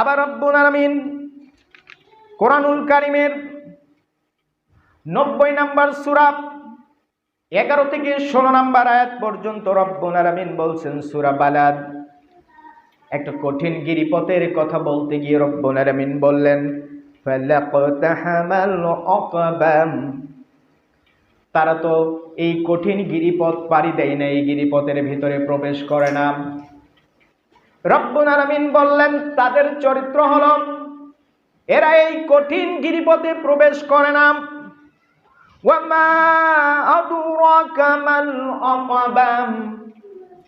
আবার রব্বুল আলামিন কোরআনুল কারিমের নব্বই নাম্বার সূরা এগারো থেকে ষোলো নাম্বার আয়াত পর্যন্ত রব্বুল আলামিন বলছেন, সূরা বালাদ। একটা কঠিন গিরিপথের কথা বলতে গিয়ে রব্বুল আলামিন বললেন তারা তো এই কঠিন গিরিপথ পাড়ি দেয় না, এই গিরিপথের ভিতরে প্রবেশ করে না। রব্বুল আলামিন বললেন, তাদের চরিত্র হলো, এরা এই কঠিন গিরিপথে প্রবেশ করে না।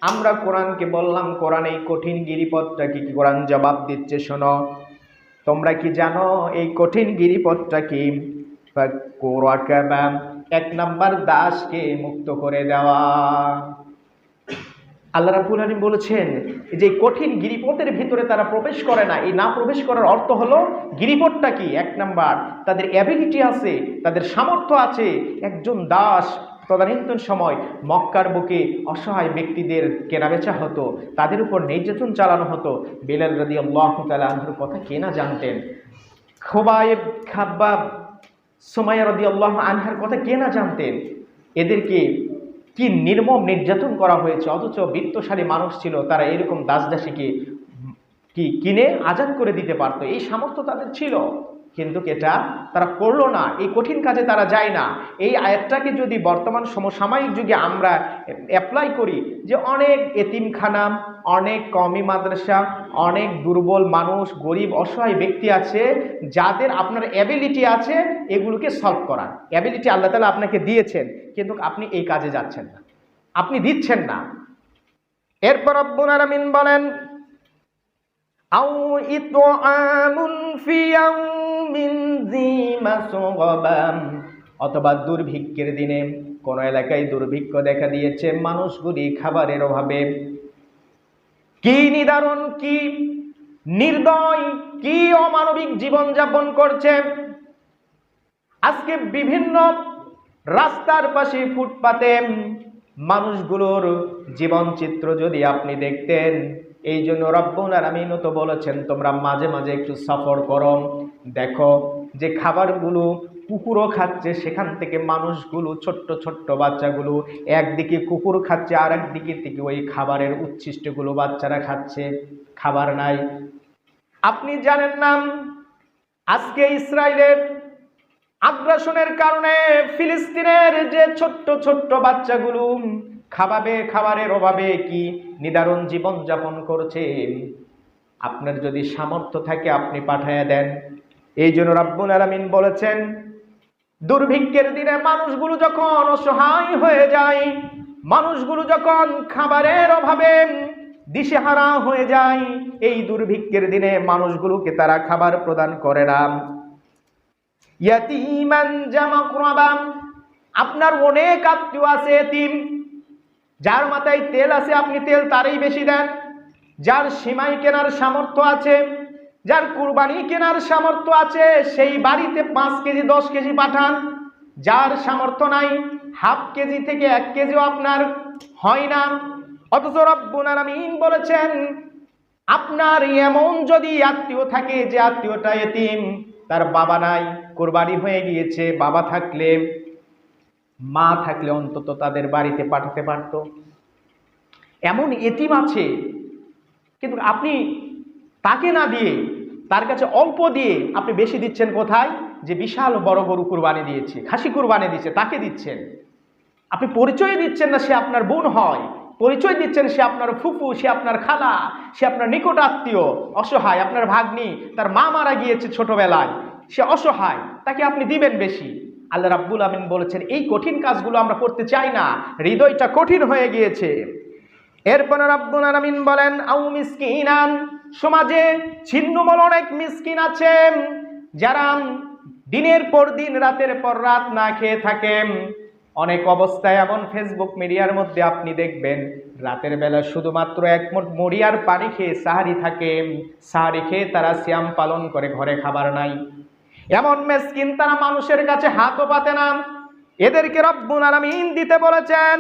আমরা কোরআনকে বললাম, কোরআন এই কঠিন গিরিপথটা কি? কোরআন জবাব দিচ্ছে শোনো। তোমরা কি জানো এই কঠিন গিরিপথটা কি? এক নাম্বার দাসকে মুক্ত করে দেওয়া। আল্লাহ রাব্বুল আলামিন বলেছেন যে কঠিন গিরিপথের ভিতরে তারা প্রবেশ করে না। এই না প্রবেশ করার অর্থ হলো গিরিপথটা কি? এক নাম্বার, তাদের অ্যাবিলিটি আছে, তাদের সামর্থ্য আছে। একজন দাস তদানীন্তন সময় মক্কার বুকে অসহায় ব্যক্তিদের কেনাবেচা হতো, তাদের উপর নির্যাতন চালানো হতো। বেলাল রাদি আল্লাহ তালাহুর কথা কে না জানতেন? খোবায়েব খাব্বাব সোমাইয়া রদি আল্লাহ আনহার কথা কে না জানতেন? এদেরকে কি নির্মম নির্যাতন করা হয়েছে? অথচ বিত্তশালী মানুষ ছিল, তারা এরকম দাসদাসীকে কি কিনে আজাদ করে দিতে পারত? এই সামর্থ্য তাদের ছিল। কিন্তু এটা তারা করল না। এই কঠিন কাজে তারা যায় না। এই আয়াতটাকে যদি বর্তমান সমসাময়িক যুগে আমরা অ্যাপ্লাই করি যে অনেক এতিমখানা, অনেক কমি মাদ্রাসা, অনেক দুর্বল মানুষ, গরিব, অসহায় ব্যক্তি আছে, যাদের আপনার অ্যাবিলিটি আছে এগুলোকে সলভ করার। অ্যাবিলিটি আল্লাহ তালা আপনাকে দিয়েছেন, কিন্তু আপনি এই কাজে যাচ্ছেন না। আপনি দিচ্ছেন না। এরপর আব্বুল আলামিন বলেন আও ইতআমুন ফি ইয়াউমিন যী মাসগাবাম অথবা দুর্ভিক্ষের দিনে কোন এলাকায় দুর্ভিক্ষ দেখা দিয়েছে মানুষগুলি খাবারের অভাবে। কি নিদারণ, কি নির্দয়, কি অমানবিক জীবন যাপন করছে। আজকে বিভিন্ন রাস্তার পাশে ফুটপাতে মানুষগুলোর জীবন চিত্র যদি আপনি দেখতেন এই জন্য রব্বুল আলামিন তো বলেছেন, তোমরা মাঝে মাঝে একটু সফর করো। দেখো যে খাবারগুলো কুকুরও খাচ্ছে, সেখান থেকে মানুষগুলো, ছোট্ট ছোট্ট বাচ্চাগুলো একদিকে কুকুর খাচ্ছে আর একদিকে থেকে ওই খাবারের উচ্ছিষ্টগুলো বাচ্চারা খাচ্ছে। খাবার নাই। আপনি জানেন না, আজকে ইসরায়েলের আগ্রাসনের কারণে ফিলিস্তিনের যে ছোট্ট ছোট্ট বাচ্চাগুলো খাবাবে, খাবারের অভাবে কি নিদারুণ জীবন যাপন করছে আপনার যদি সামর্থ্য থাকে, আপনি পাঠাইয়া দেন। এই জন্য রাব্বুল আলামিন বলেছেন, দুর্ভিক্ষের দিনে মানুষগুলো যখন অসহায় হয়ে যায়, মানুষগুলো যখন খাবারের অভাবে দিশেহারা হয়ে যায়, এই দুর্ভিক্ষের দিনে মানুষগুলোকে তারা খাবার প্রদান করে না। আপনার অনেক আত্মীয় আছে এতিম যার মাথায় তেল আছে, আপনি তেল তারই বেশি দেন। যার সীমাই কেনার সামর্থ্য আছে, যার কুরবানি কেনার সামর্থ্য আছে, সেই বাড়িতে পাঁচ কেজি, দশ কেজি পাঠান। যার সামর্থ্য নাই, হাফ কেজি থেকে এক কেজিও আপনার হয় না। অথচ রব্বুল আলামিন বলেছেন, আপনার এমন যদি আত্মীয় থাকে, যে আত্মীয়টা এতিম, তার বাবা নাই, কোরবানি হয়ে গিয়েছে, বাবা থাকলে মা থাকলে অন্তত তাদের বাড়িতে পাঠাতে পারত। এমন এতিম আছে, কিন্তু আপনি তাকে না দিয়ে, তার কাছে অল্প দিয়ে আপনি বেশি দিচ্ছেন কোথায়? যে বিশাল বড় গরু কুরবানি দিয়েছে, খাসি কুরবানি দিচ্ছে তাকে দিচ্ছেন। আপনি পরিচয় দিচ্ছেন না সে আপনার বোন হয়, পরিচয় দিচ্ছেন সে আপনার ফুফু, সে আপনার খালা, সে আপনার নিকট আত্মীয়, অসহায়, আপনার ভাগ্নি, তার মা মারা গিয়েছে ছোটবেলায়, সে অসহায়, তাকে আপনি দিবেন বেশি। আল্লাহ রাব্বুল আমিন বলেছেন, এই কঠিন কাজগুলো আমরা করতে চাই না। হৃদয়টা কঠিন হয়ে গিয়েছে। এরপর রাব্বুল আলামিন বলেন আউ মিসকিনান, সমাজে ছিন্নমূল অনেক মিসকিন আছে, যারা দিনের পর দিন, রাতের পর রাত না খেয়ে থাকে। অনেক অবস্থায় এমন ফেসবুক মিডিয়ার মধ্যে আপনি দেখবেন, রাতের বেলা শুধুমাত্র এক আর পানি খেয়ে সাহারি থাকে। সাহারি খেয়ে তারা শ্যাম পালন করে, ঘরে খাবার নাই। এমন মেসকিন তারা মানুষের কাছে হাতও পাতে না। এদেরকে রব্বুল আলামিন দিতে বলেছেন,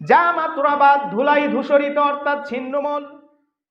যা মাত্রাবাদ ধুলাই ধূসরিত অর্থাৎ ছিন্নমূল।